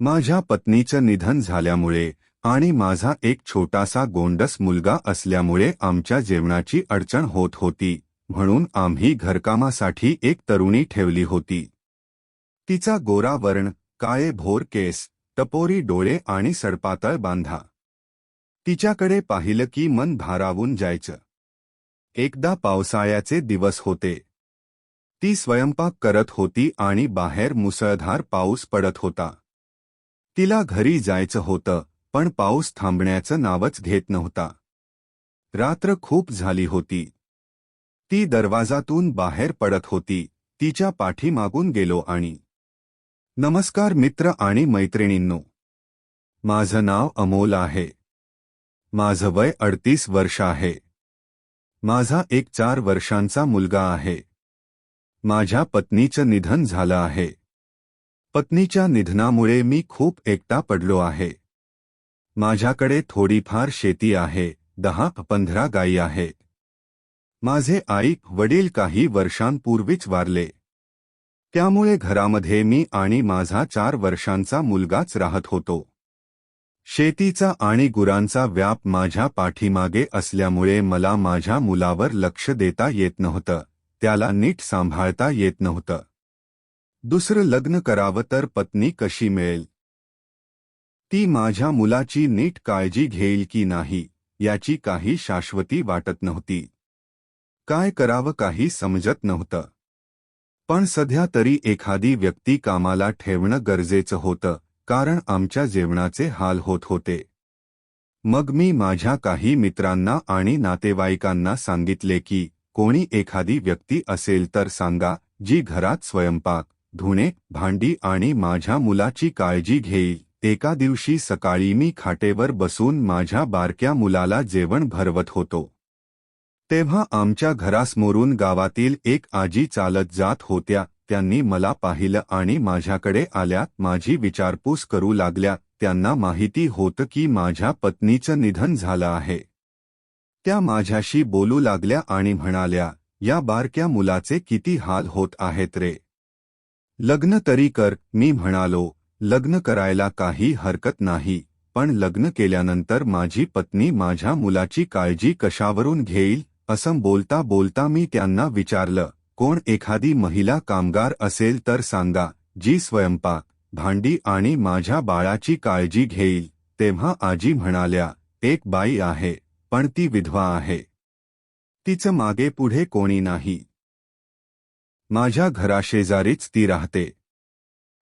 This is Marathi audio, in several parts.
माझ्या पत्नीचं निधन झाल्यामुळे आणि माझा एक छोटासा गोंडस मुलगा असल्यामुळे आमच्या जेवणाची अडचण होत होती म्हणून आम्ही घरकामासाठी एक तरुणी ठेवली होती. तिचा गोरा वर्ण काळे भोर केस टपोरी डोळे आणि सडपातळ बांधा. तिच्याकडे पाहिलं की मन भारावून जायचं. एकदा पावसाळ्याचे दिवस होते. ती स्वयंपाक करत होती आणि बाहेर मुसळधार पाऊस पडत होता. तिला घरी जायचं होतं पण पाऊस थांबण्याचं नावच घेत नव्हता. रात्र खूप झाली होती. ती दरवाजातून बाहेर पडत होती तिच्या पाठीमागून गेलो आणि नमस्कार मित्र आणि मैत्रिणींनो. माझं नाव अमोल आहे. माझं वय अडतीस वर्ष आहे. माझा एक चार वर्षांचा मुलगा आहे. माझ्या पत्नीचं निधन झालं आहे. पत्नीच्या निधनामुळे मी खूप एकटा पडलो आहे. माझ्याकडे थोडीफार शेती आहे दहा पंधरा गायी आहेत माझे आई वडील काही वर्षांपूर्वीच वारले. त्यामुळे घरामध्ये मी आणि माझा चार वर्षांचा मुलगाच राहत होतो. शेतीचा आणि गुरांचा व्याप माझ्या पाठीमागे असल्यामुळे मला माझ्या मुलावर लक्ष देता येत नव्हतं त्याला नीट सांभाळता येत नव्हतं. दुसरं लग्न करावं तर पत्नी कशी मिळेल? ती माझ्या मुलाची नीट काळजी घेईल की नाही याची काही शाश्वती वाटत नव्हती. काय करावं काही समजत नव्हतं. पण सध्या तरी एखादी व्यक्ती कामाला ठेवणं गरजेचं होतं कारण आमच्या जेवणाचे हाल होत होते. मग मी माझ्या काही मित्रांना आणि नातेवाईकांना सांगितले की कोणी एखादी व्यक्ती असेल तर सांगा जी घरात स्वयंपाक धुणे भांडी आणि माझ्या मुलाची काळजी घेईल एका दिवशी सकाळी मी खाटेवर बसून माझ्या बारक्या मुलाला जेवण भरवत होतो. तेव्हा आमच्या घरासमोरून गावातील एक आजी चालत जात होत्या. त्यांनी मला पाहिलं आणि माझ्याकडे आल्या. माझी विचारपूस करू लागल्या. त्यांना माहिती होतं की माझ्या पत्नीचं निधन झालं आहे. त्या माझ्याशी बोलू लागल्या आणि म्हणाल्या या बारक्या मुलाचे किती हाल होत आहेत रे. लग्न तरी कर मी म्हणालो लग्न करायला काही हरकत नाही पण लग्न केल्यानंतर माझी पत्नी माझ्या मुलाची काळजी कशावरून घेईल असं बोलता बोलता मी त्यांना विचारलं कोण एखादी महिला कामगार असेल तर सांगा जी स्वयंपाक भांडी आणि माझ्या बाळाची काळजी घेईल तेव्हा आजी म्हणाल्या एक बाई आहे पण ती विधवा आहे. तिचं मागे पुढे कोणी नाही. माझ्या घराशेजारीच ती राहते.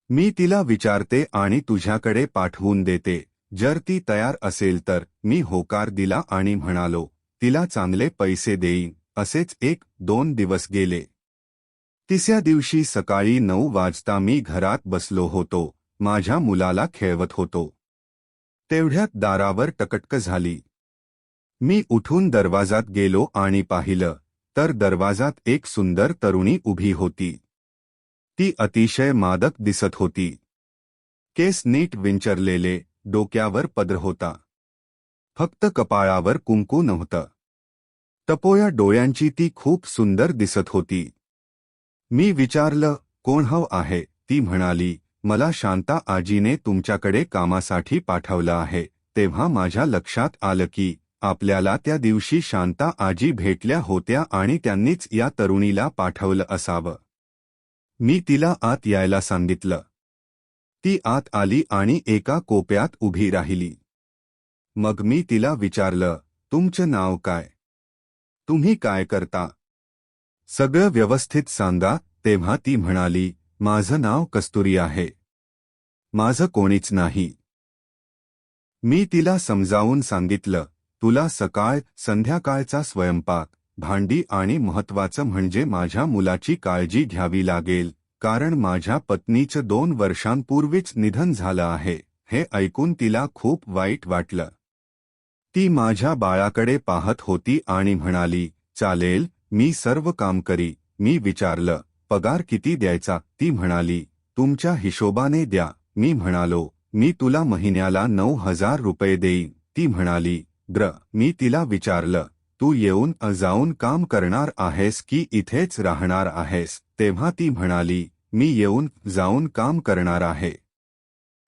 मी तिला विचारते आणि तुझ्याकडे पाठवून देते. जर ती तयार असेल तर मी होकार दिला आणि म्हणालो तिला चांगले पैसे देईन. असेच एक दोन दिवस गेले. तिसऱ्या दिवशी सकाळी नऊ वाजता मी घरात बसलो होतो. माझ्या मुलाला खेळवत होतो. तेवढ्यात दारावर टकटक झाली. मी उठून दरवाजात गेलो आणि पाहिलं तर दरवाजात एक सुंदर तरुणी उभी होती. ती अतिशय मादक दिसत होती. केस नीट विंचरलेले डोक्यावर पदर होता. फक्त कपाळावर कुंकू नव्हतं. तपोया डोळ्यांची ती खूप सुंदर दिसत होती. मी विचारलं कोण हव आहे? ती म्हणाली मला शांता आजीने तुमच्याकडे कामासाठी पाठवलं आहे. तेव्हा माझ्या लक्षात आलं की आपल्याला त्या दिवशी शांता आजी भेटल्या होत्या आणि त्यांनीच या तरुणीला पाठवलं असावं. मी तिला आत यायला सांगितलं. ती आत आली आणि एका कोप्यात उभी राहिली. मग मी तिला विचारलं तुमचं नाव काय? तुम्ही काय करता? सगळं व्यवस्थित सांगा तेव्हा ती म्हणाली माझं नाव कस्तुरी आहे. माझं कोणीच नाही. मी तिला समजावून सांगितलं तुला सकाळ संध्याकाळचा स्वयंपाक भांडी आणि महत्वाचं म्हणजे माझ्या मुलाची काळजी घ्यावी लागेल कारण माझ्या पत्नीचं दोन वर्षांपूर्वीच निधन झालं आहे हे ऐकून तिला खूप वाईट वाटलं. ती माझ्या बाळाकडे पाहत होती आणि म्हणाली चालेल मी सर्व काम करी. मी विचारलं पगार किती द्यायचा? ती म्हणाली तुमच्या हिशोबाने द्या. मी म्हणालो मी तुला महिन्याला नऊ हजार रुपये देईन. ती म्हणाली ग्र मी तिला विचारलं तू येऊन जाऊन काम करणार आहेस की इथेच राहणार आहेस? तेव्हा ती म्हणाली मी येऊन जाऊन काम करणार आहे.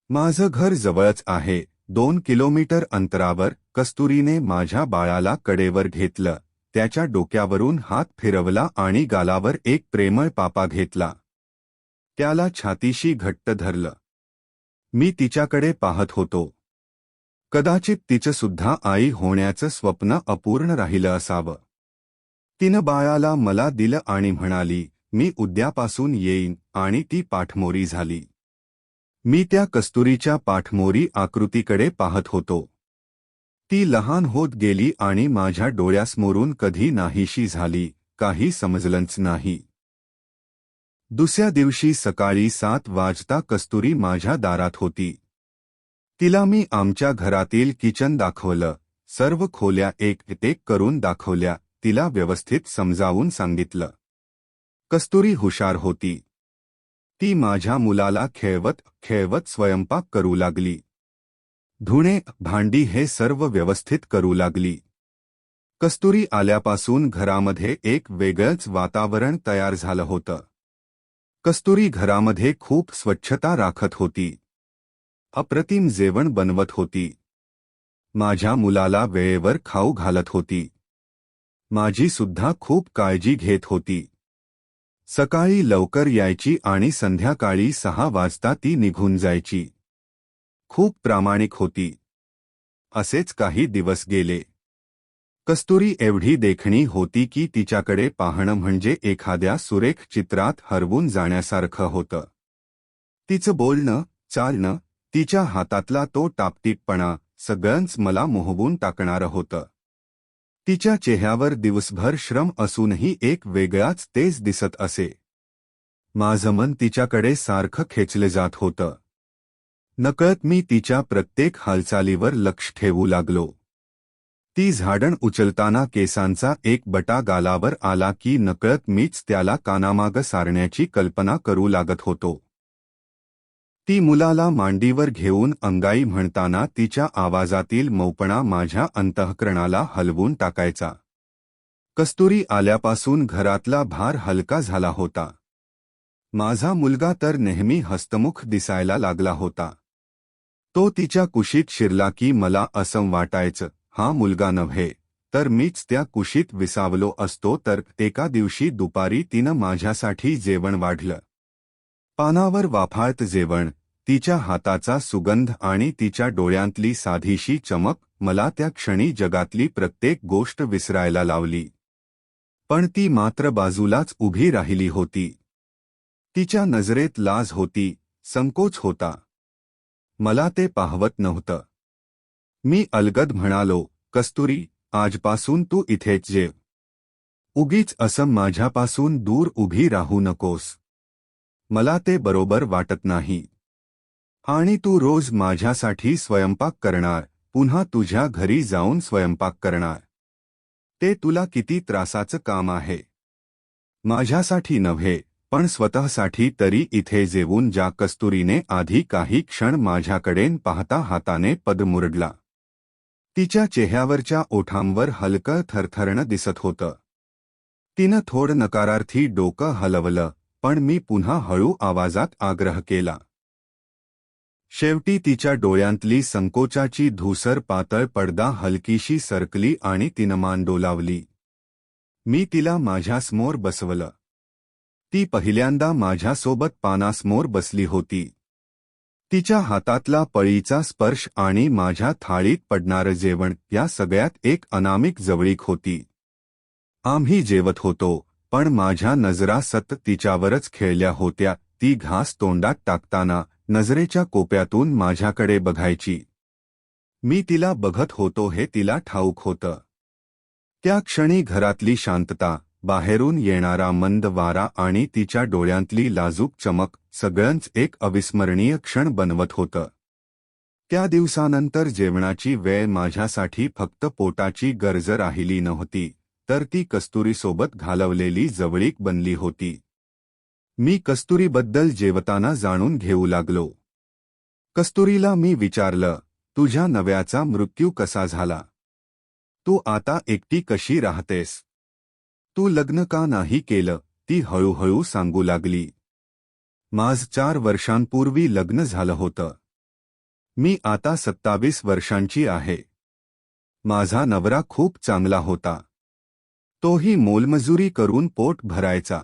माझं घर जवळच आहे. दोन किलोमीटर अंतरावर कस्तुरीने माझ्या बाळाला कडेवर घेतलं. त्याच्या डोक्यावरून हात फिरवला आणि गालावर एक प्रेमळ पापा घेतला. त्याला छातीशी घट्ट धरलं. मी तिच्याकडे पाहत होतो. कदाचित तिचं सुद्धा आई होण्याचं स्वप्न अपूर्ण राहिलं असावं. तिनं बाळाला मला दिलं आणि म्हणाली मी उद्यापासून येईन आणि ती पाठमोरी झाली. मी त्या कस्तुरीच्या पाठमोरी आकृतीकडे पाहत होतो. ती लहान होत गेली आणि माझ्या डोळ्यासमोरून कधी नाहीशी झाली काही समजलंच नाही. दुसऱ्या दिवशी सकाळी सात वाजता कस्तुरी माझ्या दारात होती. तिला मी आमच्या घरातील किचन दाखवलं. सर्व खोल्या एक एक करून दाखवल्या तिला व्यवस्थित समजावून सांगितलं. कस्तुरी हुशार होती. ती माझ्या मुलाला खेळवत खेळवत स्वयंपाक करू लागली. धुणे भांडी हे सर्व व्यवस्थित करू लागली. कस्तुरी आल्यापासून घरामध्ये एक वेगळंच वातावरण तयार झालं होतं. कस्तुरी घरामध्ये खूप स्वच्छता राखत होती. अप्रतिम जेवण बनवत होती. माझ्या मुलाला वेळेवर खाऊ घालत होती. माझी सुद्धा खूप काळजी घेत होती. सकाळी लवकर यायची आणि संध्याकाळी सहा वाजता ती निघून जायची. खूप प्रामाणिक होती. असेच काही दिवस गेले. कस्तुरी एवढी देखणी होती की तिच्याकडे पाहणं म्हणजे एखाद्या सुरेख चित्रात हरवून जाण्यासारखं होतं. तिचं बोलणं चालणं तिच्या हातातला तो टापटीपणा सगळंच मला मोहवून टाकणारं होतं. तिच्या चेहऱ्यावर दिवसभर श्रम असूनही एक वेगळाच तेज दिसत असे. माझं मन तिच्याकडे सारखं खेचले जात होतं. नकळत मी तिच्या प्रत्येक हालचालीवर लक्ष ठेवू लागलो. ती झाडण उचलताना केसांचा एक बटा गालावर आला की नकळत मीच त्याला कानामाग सारण्याची कल्पना करू लागत होतो. ती मुलाला मांडीवर घेऊन अंगाई म्हणताना तिच्या आवाजातील मौपणा माझ्या अंतःकरणाला हलवून टाकायचा. कस्तुरी आल्यापासून घरातला भार हलका झाला होता. माझा मुलगा तर नेहमी हस्तमुख दिसायला लागला होता. तो तिच्या कुशीत शिरला की मला असं वाटायचं हा मुलगा नव्हे तर मीच त्या कुशीत विसावलो असतो तर एका दिवशी दुपारी तिनं माझ्यासाठी जेवण वाढलं. पानावर वाफाळत जेवण तिच्या हाताचा सुगंध आणि तिच्या डोळ्यांतली साधीशी चमक मला त्या क्षणी जगातली प्रत्येक गोष्ट विसरायला लावली. पण ती मात्र बाजूलाच उभी राहिली होती. तिच्या नजरेत लाज होती संकोच होता. मला ते पाहवत नव्हतं. मी अलगद म्हणालो कस्तुरी आजपासून तू इथेच जेव उगीच असं माझ्यापासून दूर उभी राहू नकोस. मला ते बरोबर वाटत नाही. आणि तू रोज माझ्यासाठी स्वयंपाक करणार पुन्हा तुझ्या घरी जाऊन स्वयंपाक करणार. ते तुला किती त्रासाचं काम आहे. माझ्यासाठी नव्हे पण स्वतःसाठी तरी इथे जेवून ज्या कस्तुरीने आधी काही क्षण माझ्याकडेन पाहता हाताने पद मुरडला. तिच्या चेहऱ्यावरच्या ओठांवर हलकं थरथरणं दिसत होतं. तिनं थोड नकारार्थी डोकं हलवलं पण मी पुन्हा हळू आवाजात आग्रह केला. शेवटी तिच्या डोळ्यांतली संकोचाची धूसर पातळ पडदा हलकीशी सरकली आणि तिनं मान डोलावली मी तिला माझ्यासमोर बसवलं. ती पहिल्यांदा माझ्यासोबत पानासमोर बसली होती. तिच्या हातातला पळीचा स्पर्श आणि माझ्या थाळीत पडणारं जेवण या सगळ्यात एक अनामिक जवळीक होती. आम्ही जेवत होतो पण माझ्या नजरा सत तिच्यावरच खेळल्या होत्या ती घास तोंडात टाकताना नजरेच्या कोप्यातून माझ्याकडे बघायची. मी तिला बघत होतो हे तिला ठाऊक होतं. त्या क्षणी घरातली शांतता बाहेरून येणारा मंद वारा आणि तिच्या डोळ्यांतली लाजूक चमक सगळंच एक अविस्मरणीय क्षण बनवत होतं. त्या दिवसानंतर जेवणाची वेळ माझ्यासाठी फक्त पोटाची गरज राहिली नव्हती तर ती कस्तुरीसोबत घालवलेली जवळीक बनली होती. मी कस्तुरीबद्दल जेवताना जाणून घेऊ लागलो. कस्तुरीला मी विचारलं तुझ्या नव्याचा मृत्यू कसा झाला? तू आता एकटी कशी राहतेस? तू लग्न का नाही केलं? ती हळूहळू सांगू लागली. माझ चार वर्षांपूर्वी लग्न झालं होतं. मी आता सत्तावीस वर्षांची आहे. माझा नवरा खूप चांगला होता. तोही मोलमजुरी करून पोट भरायचा.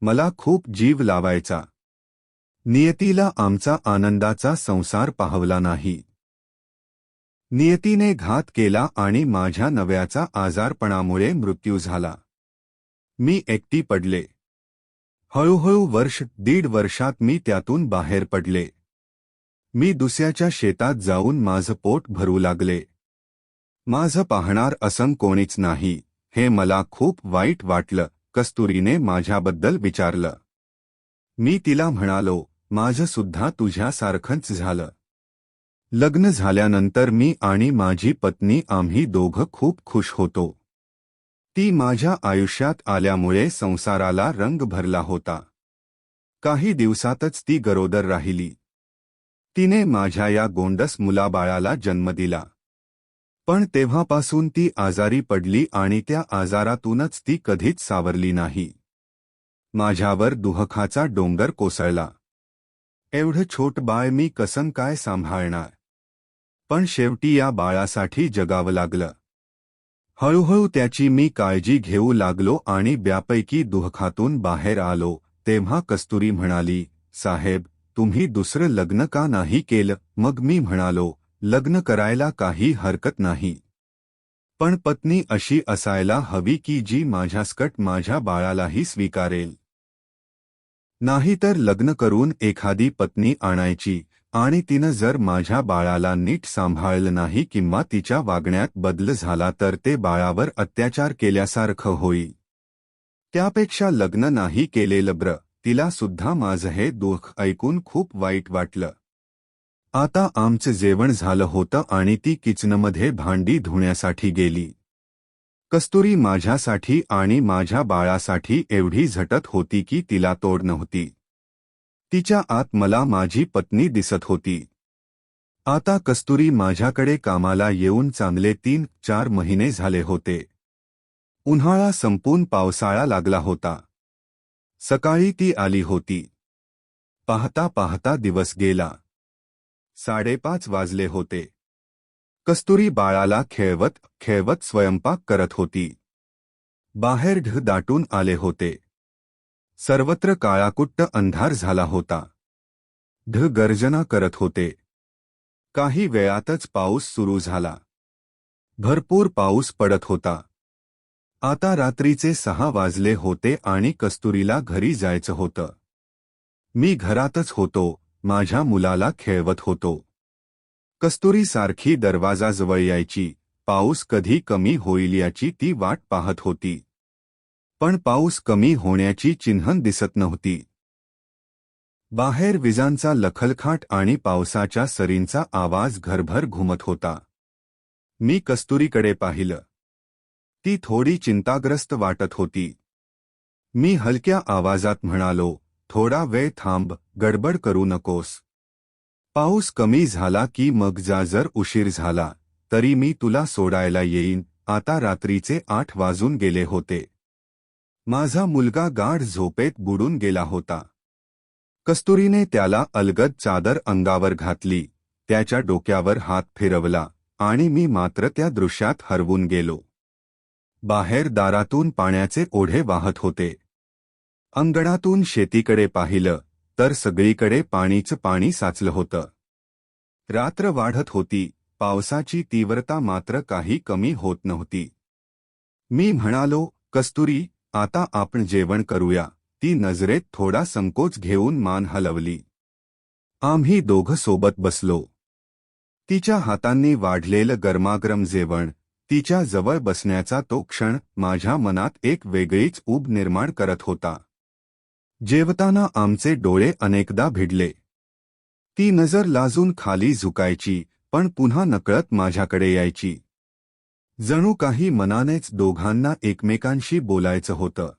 मला खूप जीव लावायचा. नियतीला आमचा आनंदाचा संसार पाहवला नाही. नियतीने घात केला आणि माझ्या नव्याचा आजारपणामुळे मृत्यू झाला. मी एकटी पडले. हळूहळू वर्ष दीड वर्षात मी त्यातून बाहेर पडले. मी दुसऱ्याच्या शेतात जाऊन माझं पोट भरू लागले. माझं पाहणार असं कोणीच नाही हे मला खूप वाईट वाटलं. कस्तुरीने माझ्याबद्दल विचारलं. मी तिला म्हणालो माझं सुद्धा तुझ्यासारखंच झालं. लग्न झाल्यानंतर मी आणि माझी पत्नी आम्ही दोघं खूप खुश होतो. ती माझ्या आयुष्यात आल्यामुळे संसाराला रंग भरला होता. काही दिवसातच ती गरोदर राहिली. तिने माझ्या या गोंडस मुलाबाळाला जन्म दिला. पण तेव्हापासून ती आजारी पडली आणि त्या आजारातूनच ती कधीच सावरली नाही. माझ्यावर दुहखाचा डोंगर कोसळला. एवढं छोट बाळ मी कसं काय सांभाळणार? पण शेवटी या बाळासाठी जगावं लागलं. हळूहळू त्याची मी काळजी घेऊ लागलो आणि ब्यापैकी दुहखातून बाहेर आलो तेव्हा कस्तुरी म्हणाली साहेब तुम्ही दुसरं लग्न का नाही केलं? मग मी म्हणालो लग्न करायला काही हरकत नाही. पण पत्नी अशी असायला हवी की जी माझ्यासकट माझ्या बाळालाही स्वीकारेल. नाहीतर लग्न करून एखादी पत्नी आणायची आणि तिनं जर माझ्या बाळाला नीट सांभाळलं नाही किंवा तिच्या वागण्यात बदल झाला तर ते बाळावर अत्याचार केल्यासारखं होईल. त्यापेक्षा लग्न नाही केलेलं ब्र तिला सुद्धा माझं हे दुःख ऐकून खूप वाईट वाटलं. आता आमचं जेवण झालं होतं आणि ती किचनमध्ये भांडी धुण्यासाठी गेली. कस्तुरी माझ्यासाठी आणि माझ्या बाळासाठी एवढी झटत होती की तिला तोड नव्हती. तिच्या आत मला माझी पत्नी दिसत होती. आता कस्तुरी माझ्याकडे कामाला येऊन चांगले तीन चार महिने झाले होते. उन्हाळा संपून पावसाळा लागला होता. सकाळी ती आली होती. पाहता पाहता दिवस गेला. साडेपाच वाजले होते. कस्तुरी बाळाला खेळवत खेळवत स्वयंपाक करत होती. बाहेर ढ दाटून आले होते. सर्वत्र काळाकुट्ट अंधार झाला होता. ढ गर्जना करत होते. काही वेळातच पाऊस सुरू झाला. भरपूर पाऊस पडत होता. आता रात्रीचे सहा वाजले होते आणि कस्तुरीला घरी जायचं होतं. मी घरातच होतो. माझ्या मुलाला खेळवत होतो. कस्तुरीसारखी दरवाजाजवळ यायची. पाऊस कधी कमी होईल याची ती वाट पाहत होती. पण पाऊस कमी होण्याची चिन्हन दिसत नव्हती. बाहेर विजांचा लखलखाट आणि पावसाच्या सरींचा आवाज घरभर घुमत होता. मी कस्तुरीकडे पाहिलं. ती थोडी चिंताग्रस्त वाटत होती. मी हलक्या आवाजात म्हणालो थोडा वेळ थांब गडबड करू नकोस. पाऊस कमी झाला की मग जा जर उशीर झाला तरी मी तुला सोडायला येईन आता रात्रीचे आठ वाजून गेले होते. माझा मुलगा गाढ झोपेत बुडून गेला होता. कस्तुरीने त्याला अलगद चादर अंगावर घातली त्याच्या डोक्यावर हात फिरवला आणि मी मात्र त्या दृश्यात हरवून गेलो. बाहेर दारातून पाण्याचे ओढे वाहत होते अंगणातून शेतीकडे पाहिलं तर सगळीकडे पाणीचं पाणी साचलं होतं. रात्र वाढत होती पावसाची तीव्रता मात्र काही कमी होत नव्हती. मी म्हणालो कस्तुरी आता आपण जेवण करूया. ती नजरेत थोडा संकोच घेऊन मान हलवली. आम्ही दोघं सोबत बसलो. तिच्या हातांनी वाढलेलं गरमागरम जेवण तिच्या जवळ बसण्याचा तो क्षण माझ्या मनात एक वेगळीच ऊब निर्माण करत होता. जेवताना आमचे डोळे अनेकदा भिडले. ती नजर लाजून खाली झुकायची पण पुन्हा नकळत माझ्याकडे यायची. जणू काही मनानेच दोघांना एकमेकांशी बोलायचं होतं.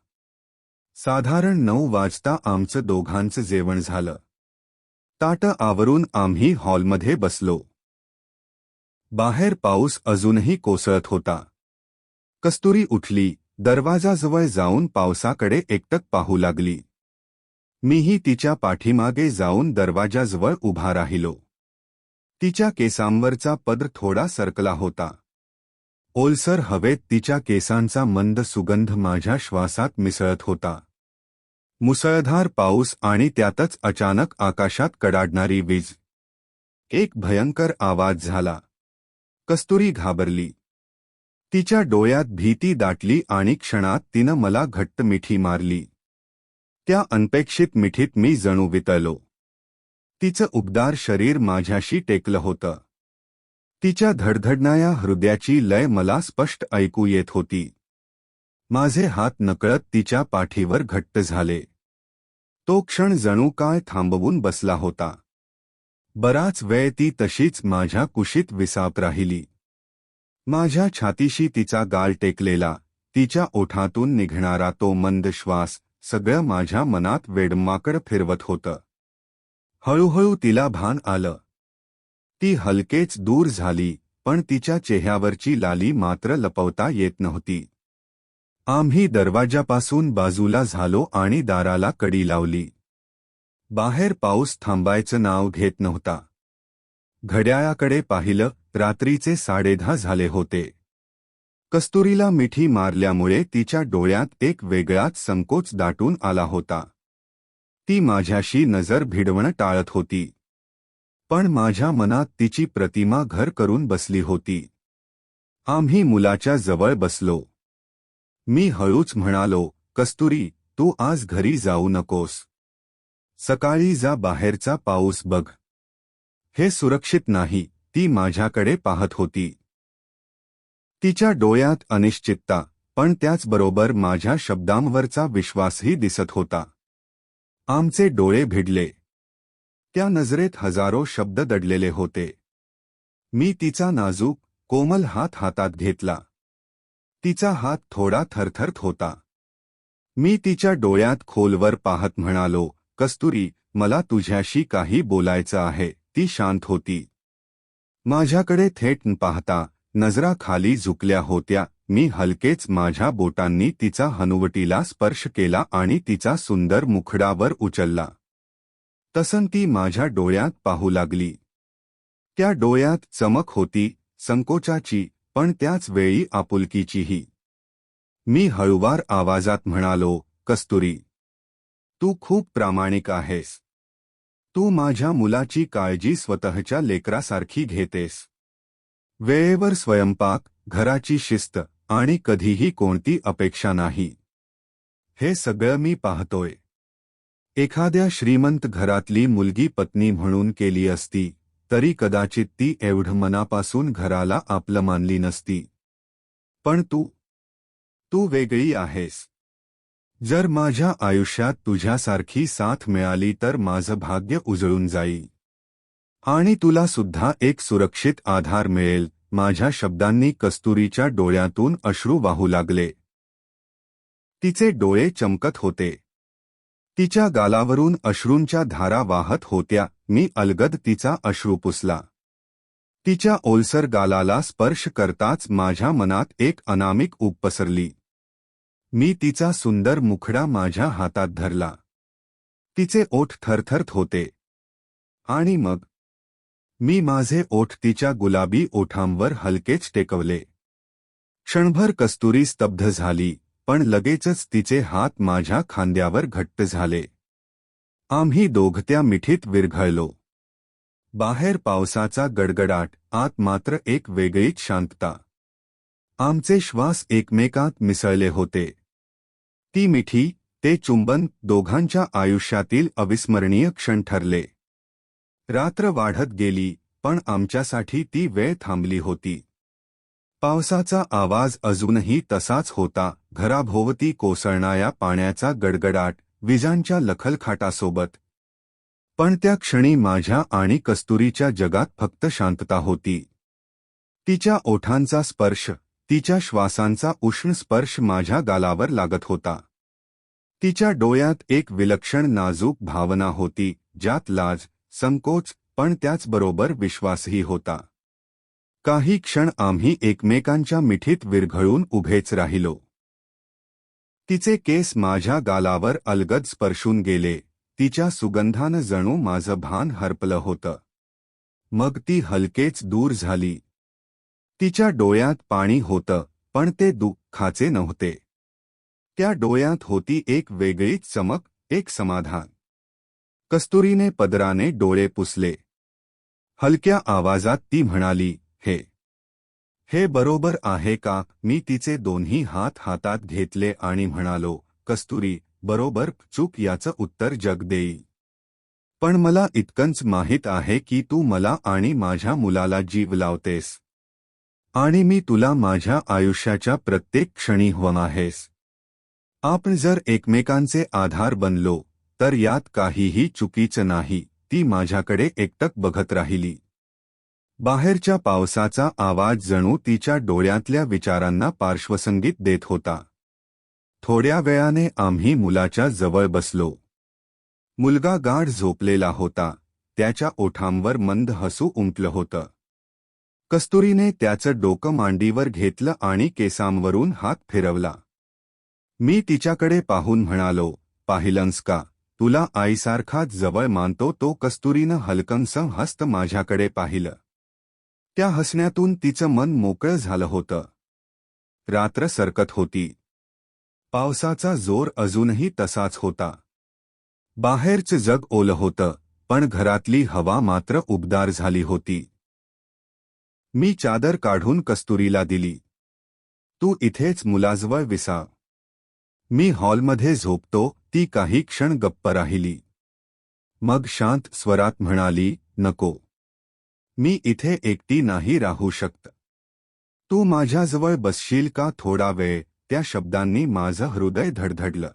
साधारण नऊ वाजता आमचं दोघांचं जेवण झालं. ताट आवरून आम्ही हॉलमध्ये बसलो. बाहेर पाऊस अजूनही कोसळत होता. कस्तुरी उठली दरवाजाजवळ जाऊन पावसाकडे एकटक पाहू लागली. मीही तिच्या पाठीमागे जाऊन दरवाजाजवळ उभा राहिलो. तिच्या केसांवरचा पदर थोडा सरकला होता. ओलसर हवेत तिच्या केसांचा मंद सुगंध माझ्या श्वासात मिसळत होता. मुसळधार पाऊस आणि त्यातच अचानक आकाशात कडाडणारी वीज. एक भयंकर आवाज झाला. कस्तुरी घाबरली. तिच्या डोळ्यात भीती दाटली आणि क्षणात तिनं मला घट्ट मिठी मारली. त्या अनपेक्षित मिठीत मी जणू वितलो तिचं उबदार शरीर माझ्याशी टेकलं होतं. तिच्या धडधडणाऱ्या हृदयाची लय मला स्पष्ट ऐकू येत होती. माझे हात नकळत तिच्या पाठीवर घट्ट झाले. तो क्षण जणू काय थांबवून बसला होता. बराच वेळ ती तशीच माझ्या कुशीत विसाप राहिली. माझ्या छातीशी तिचा गाल टेकलेला तिच्या ओठातून निघणारा तो मंद श्वास सगळं माझ्या मनात वेडमाकड फिरवत होतं. हळूहळू तिला भान आलं. ती हलकेच दूर झाली पण तिच्या चेहऱ्यावरची लाली मात्र लपवता येत नव्हती. आम्ही दरवाजापासून बाजूला झालो आणि दाराला कडी लावली. बाहेर पाऊस थांबायचं नाव घेत नव्हता. घड्याळाकडे पाहिलं रात्रीचे साडेदहा झाले होते. कस्तुरीला मिठी मारल्यामुळे तिच्या डोळ्यात एक वेगळाच संकोच दाटून आला होता. ती माझ्याशी नजर भिडवणं टाळत होती. पण माझ्या मनात तिची प्रतिमा घर करून बसली होती. आम्ही मुलाच्या जवळ बसलो. मी हळूच म्हणालो कस्तुरी तू आज घरी जाऊ नकोस. सकाळी जा बाहेरचा पाऊस बघ. हे सुरक्षित नाही ती माझ्याकडे पाहत होती. तिच्या डोळ्यात अनिश्चितता पण त्याचबरोबर माझ्या शब्दांवरचा विश्वासही दिसत होता. आमचे डोळे भिडले. त्या नजरेत हजारो शब्द दडलेले होते. मी तिचा नाजूक कोमल हात हातात घेतला. तिचा हात थोडा थरथरत होता. मी तिच्या डोळ्यात खोलवर पाहत म्हणालो कस्तुरी मला तुझ्याशी काही बोलायचं आहे. ती शांत होती. माझ्याकडे थेट पाहता नजरा खाली झुकल्या होत्या. मी हलकेच माझ्या बोटांनी तिचा हनुवटीला स्पर्श केला आणि तिचा सुंदर मुखडावर उचलला. तसं ती माझ्या डोळ्यात पाहू लागली. त्या डोळ्यात चमक होती संकोचाची पण त्याच वेळी आपुलकीचीही. मी हळुवार आवाजात म्हणालो कस्तुरी तू खूप प्रामाणिक आहेस. तू माझ्या मुलाची काळजी स्वतःच्या लेकरासारखी घेतेस. वेळेवर स्वयंपाक घराची शिस्त आणि कधीही कोणती अपेक्षा नाही. हे सगळं मी पाहतोय. एखाद्या श्रीमंत घरातली मुलगी पत्नी म्हणून केली असती तरी कदाचित ती एवढं मनापासून घराला आपलं मानली नसती. पण तू तू वेगळी आहेस. जर माझ्या आयुष्यात तुझ्यासारखी साथ मिळाली तर माझं भाग्य उजळून जाईल. आणि तुला सुद्धा एक सुरक्षित आधार मिळेल. माझ्या शब्दांनी कस्तुरीच्या डोळ्यातून अश्रू वाहू लागले. तिचे डोळे चमकत होते. तिच्या गालावरून अश्रूंच्या धारा वाहत होत्या. मी अलगद तिचा अश्रू पुसला. तिच्या ओलसर गालाला स्पर्श करताच माझ्या मनात एक अनामिक ऊब पसरली. मी तिचा सुंदर मुखडा माझ्या हातात धरला. तिचे ओठ थरथरत होते. आणि मग मी माझे ओठ तिच्या गुलाबी ओठांवर हलकेच टेकवले. क्षणभर कस्तुरी स्तब्ध झाली पण लगेचच तिचे हात माझ्या खांद्यावर घट्ट झाले. आम्ही दोघत्या मिठीत विरघळलो. बाहेर पावसाचा गडगडाट आत मात्र एक वेगळीच शांतता. आमचे श्वास एकमेकात मिसळले होते. ती मिठी ते चुंबन दोघांच्या आयुष्यातील अविस्मरणीय क्षण ठरले. रात्र वाढत गेली पण आमच्यासाठी ती वेळ थांबली होती. पावसाचा आवाज अजूनही तसाच होता घराभोवती कोसळणाऱ्या पाण्याचा गडगडाट विजांच्या लखलखाटासोबत. पण त्या क्षणी माझ्या आणि कस्तुरीच्या जगात फक्त शांतता होती. तिच्या ओठांचा स्पर्श तिच्या श्वासांचा उष्ण स्पर्श माझ्या गालावर लागत होता. तिच्या डोळ्यात एक विलक्षण नाजूक भावना होती ज्यात लाज संकोच पण त्याचबरोबर विश्वासही होता. काही क्षण आम्ही एकमेकांच्या मिठीत विरघळून उभेच राहिलो. तिचे केस माझ्या गालावर अलगद स्पर्शून गेले. तिच्या सुगंधानं जणू माझं भान हरपलं होतं. मग ती हलकेच दूर झाली. तिच्या डोळ्यात पाणी होतं पण ते दुःखाचे नव्हते. त्या डोळ्यात होती एक वेगळीच चमक एक समाधान. कस्तुरीने पदराने डोळे पुसले. हलक्या आवाजात ती म्हणाली हे हे बरोबर आहे का? मी तिचे दोन्ही हात हातात घेतले आणि म्हणालो कस्तुरी बरोबर चूक याचं उत्तर जग देईल पण मला इतकंच माहीत आहे की तू मला आणि माझ्या मुलाला जीव लावतेस. आणि मी तुला माझ्या आयुष्याच्या प्रत्येक क्षणी हवं आहेस. आपण जर एकमेकांचे आधार बनलो तर यात काहीही चुकीचं नाही ती माझ्याकडे एकटक बघत राहिली. बाहेरच्या पावसाचा आवाज जणू तिच्या डोळ्यातल्या विचारांना पार्श्वसंगीत देत होता. थोड्या वेळाने आम्ही मुलाच्या जवळ बसलो. मुलगा गाढ झोपलेला होता त्याच्या ओठांवर मंद हसू उमटलं होतं. कस्तुरीने त्याचं डोकं मांडीवर घेतलं आणि केसांवरून हात फिरवला. मी तिच्याकडे पाहून म्हणालो पाहिलंस का? तुला आईसारखाच जवळ मानतो तो कस्तुरीनं हलकंसं हस्त माझ्याकडे पाहिलं. त्या हसण्यातून तिचं मन मोकळं झालं होतं. रात्र सरकत होती. पावसाचा जोर अजूनही तसाच होता. बाहेरचं जग ओलं होतं पण घरातली हवा मात्र उबदार झाली होती. मी चादर काढून कस्तुरीला दिली. तू इथेच मुलाजवळ विसा. मी हॉलमध्ये झोपतो ती काही क्षण गप्प राहिली. मग शांत स्वरात म्हणाली नको. मी इथे एकटी नाही राहू शकत. तू माझ्याजवळ बसशील का थोडा वेळ? त्या शब्दांनी माझं हृदय धडधडलं.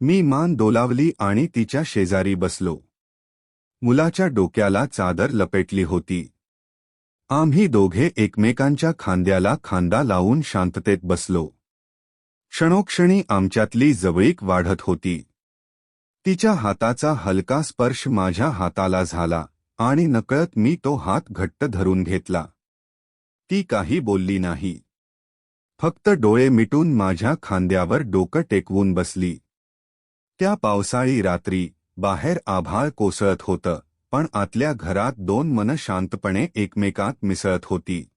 मी मान डोलावली आणि तिच्या शेजारी बसलो. मुलाच्या डोक्याला चादर लपेटली होती. आम्ही दोघे एकमेकांच्या खांद्याला खांदा लावून शांततेत बसलो. क्षणोक्षणी आमच्यातली जवळीक वाढत होती. तिच्या हाताचा हलका स्पर्श माझ्या हाताला झाला आणि नकळत मी तो हात घट्ट धरून घेतला. ती काही बोलली नाही. फक्त डोळे मिटून माझ्या खांद्यावर डोकं टेकवून बसली. त्या पावसाळी रात्री बाहेर आभाळ कोसळत होतं पण आतल्या घरात दोन मन शांतपणे एकमेकात मिसळत होती.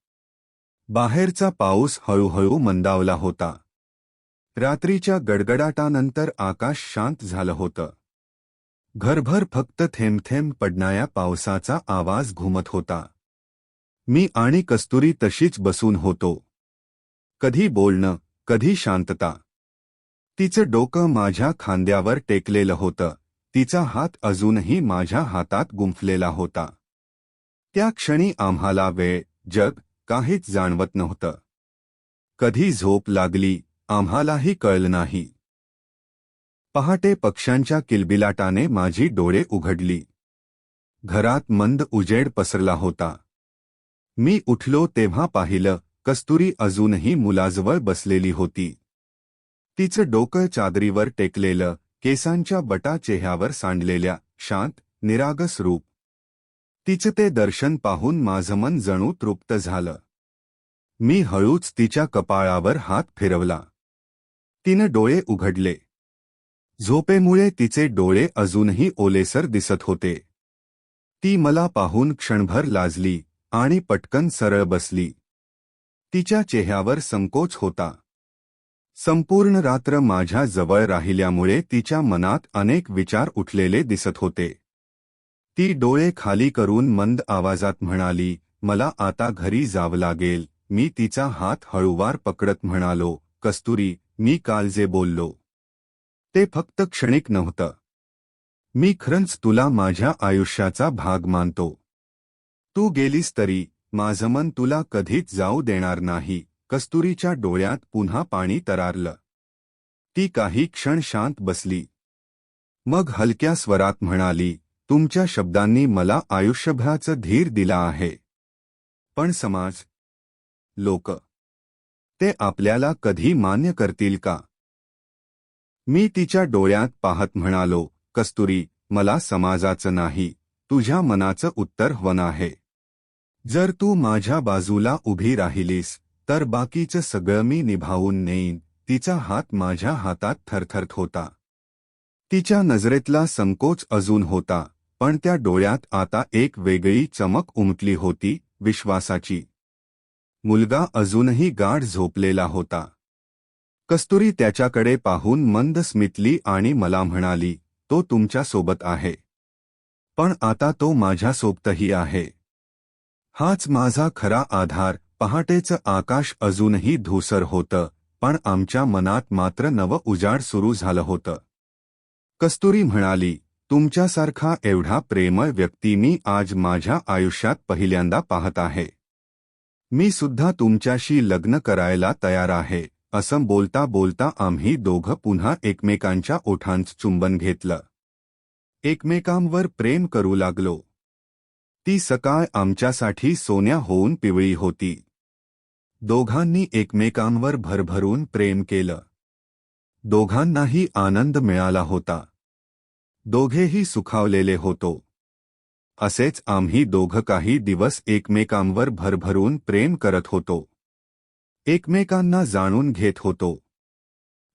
बाहेरचा पाऊस हळूहळू मंदावला होता. रात्रीच्या गडगडाटानंतर आकाश शांत झालं होतं. घरभर फक्त थेंबथेंब पडणाऱ्या पावसाचा आवाज घुमत होता. मी आणि कस्तुरी तशीच बसून होतो. कधी बोलणं कधी शांतता. तिचं डोकं माझ्या खांद्यावर टेकलेलं होतं. तिचा हात अजूनही माझ्या हातात गुंफलेला होता. त्या क्षणी आम्हाला वेळ जग काहीच जाणवत नव्हतं. कधी झोप लागली आम्हालाही कळलं नाही. पहाटे पक्ष्यांच्या किलबिलाटाने माझी डोळे उघडली. घरात मंद उजेड पसरला होता. मी उठलो तेव्हा पाहिलं कस्तुरी अजूनही मुलाजवळ बसलेली होती. तिचं डोकं चादरीवर टेकलेलं केसांच्या बटा चेह्यावर सांडलेल्या शांत निरागस रूप. तिचं ते दर्शन पाहून माझं मन जणू तृप्त झालं. मी हळूच तिच्या कपाळावर हात फिरवला. तिनं डोळे उघडले. झोपेमुळे तिचे डोळे अजूनही ओलेसर दिसत होते. ती मला पाहून क्षणभर लाजली आणि पटकन सरळ बसली. तिच्या चेहऱ्यावर संकोच होता. संपूर्ण रात्र माझ्या जवळ राहिल्यामुळे तिच्या मनात अनेक विचार उठलेले दिसत होते. ती डोळे खाली करून मंद आवाजात म्हणाली मला आता घरी जावं लागेल. मी तिचा हात हळूवार पकडत म्हणालो कस्तुरी मी काल जे बोललो. ते फक्त क्षणिक नव्हतं. मी खरंच तुला माझ्या आयुष्याचा भाग मानतो. तू गेलीस तरी माझं मन तुला कधीच जाऊ देणार नाही. कस्तुरीच्या डोळ्यात पुन्हा पाणी तरारलं. ती काही क्षण शांत बसली. मग हलक्या स्वरात म्हणाली तुमच्या शब्दांनी मला आयुष्यभराचं धीर दिला आहे. पण समाज लोक ते आपल्याला कधी मान्य करतील का? मी तिच्या डोळ्यात पाहत म्हणालो कस्तुरी मला समाजाचं नाही तुझ्या मनाचं उत्तर वन आहे. जर तू माझ्या बाजूला उभी राहिलीस तर बाकीचं सगळं मी निभावून नेईन. तिचा हात माझ्या हातात थरथरत होता. तिच्या नजरेतला संकोच अजून होता पण त्या डोळ्यात आता एक वेगळी चमक उमटली होती विश्वासाची. मुलगा अजूनही गाढ झोपलेला होता. कस्तुरी त्याच्याकडे पाहून मंद स्मितली आणि मला म्हणाली तो तुमच्यासोबत आहे. पण आता तो माझ्यासोबतही आहे. हाच माझा खरा आधार. पहाटेचं आकाश अजूनही धूसर होतं पण आमच्या मनात मात्र नवं उजाड सुरू झालं होतं. कस्तुरी म्हणाली तुमच्यासारखा एवढा प्रेमळ व्यक्ती मी आज माझ्या आयुष्यात पहिल्यांदा पाहत आहे. मी सुद्धा तुमच्याशी लग्न करायला तयार आहे. असं बोलता बोलता आम्ही दोघं पुन्हा एकमेकांच्या ओठांच चुंबन घेतलं. एकमेकांवर प्रेम करू लागलो. ती सकाळ आमच्यासाठी सोन्या होऊन पिवळी होती. दोघांनी एकमेकांवर भरभरून प्रेम केलं. दोघांनाही आनंद मिळाला होता. दोघेही सुखावलेले होतो. असेच आम्ही दोघं काही दिवस एकमेकांवर भरभरून प्रेम करत होतो. एकमेकांना जाणून घेत होतो.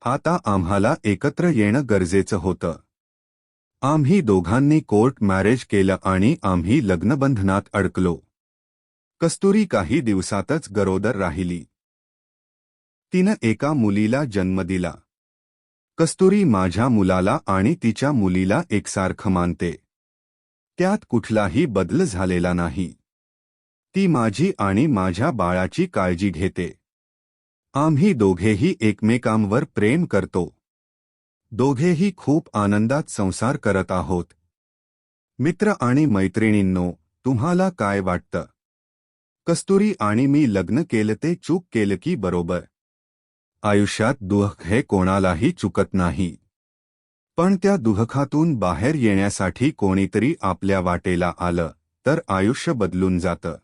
आता आम्हाला एकत्र येणं गरजेचं होतं. आम्ही दोघांनी कोर्ट मॅरेज केलं आणि आम्ही लग्नबंधनात अडकलो. कस्तुरी काही दिवसातच गरोदर राहिली. तिनं एका मुलीला जन्म दिला. कस्तुरी माझ्या मुलाला आणि तिच्या मुलीला एकसारखं मानते. त्यात कुठलाही बदल झालेला नाही. ती माझी आणि माझ्या बाळाची काळजी घेते. आम्ही दोघेही एकमेकांवर प्रेम करतो. दोघेही खूप आनंदात संसार करत आहोत. मित्र आणि मैत्रिणींनो तुम्हाला काय वाटतं? कस्तुरी आणि मी लग्न केलं ते चूक केलं की बरोबर? आयुष्यात दुःख हे कोणालाही चुकत नाही. पण त्या दुःखातून बाहेर येण्यासाठी कोणीतरी आपल्या वाटेला आलं तर आयुष्य बदलून जातं.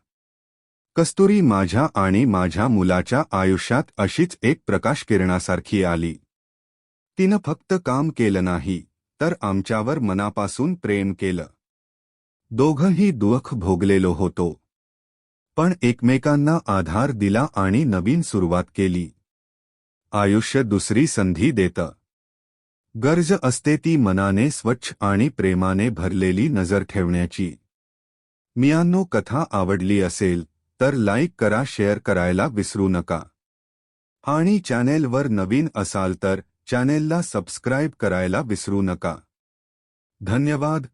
कस्तुरी माझ्या आणि माझ्या मुलाच्या आयुष्यात अशीच एक प्रकाश किरणासारखी आली. तिनं फक्त काम केलं नाही तर आमच्यावर मनापासून प्रेम केलं. दोघंही दुःख भोगलेलो होतो. पण एकमेकांना आधार दिला आणि नवीन सुरुवात केली. आयुष्य दुसरी संधी देतं. गरज असते ती मनाने स्वच्छ आणि प्रेमाने भरलेली नजर ठेवण्याची. मियांनो कथा आवडली असेल तर लाईक करा शेअर करायला विसरू नका. आणि चॅनेलवर नवीन असाल तर चॅनेलला सबस्क्राईब करायला विसरू नका. धन्यवाद.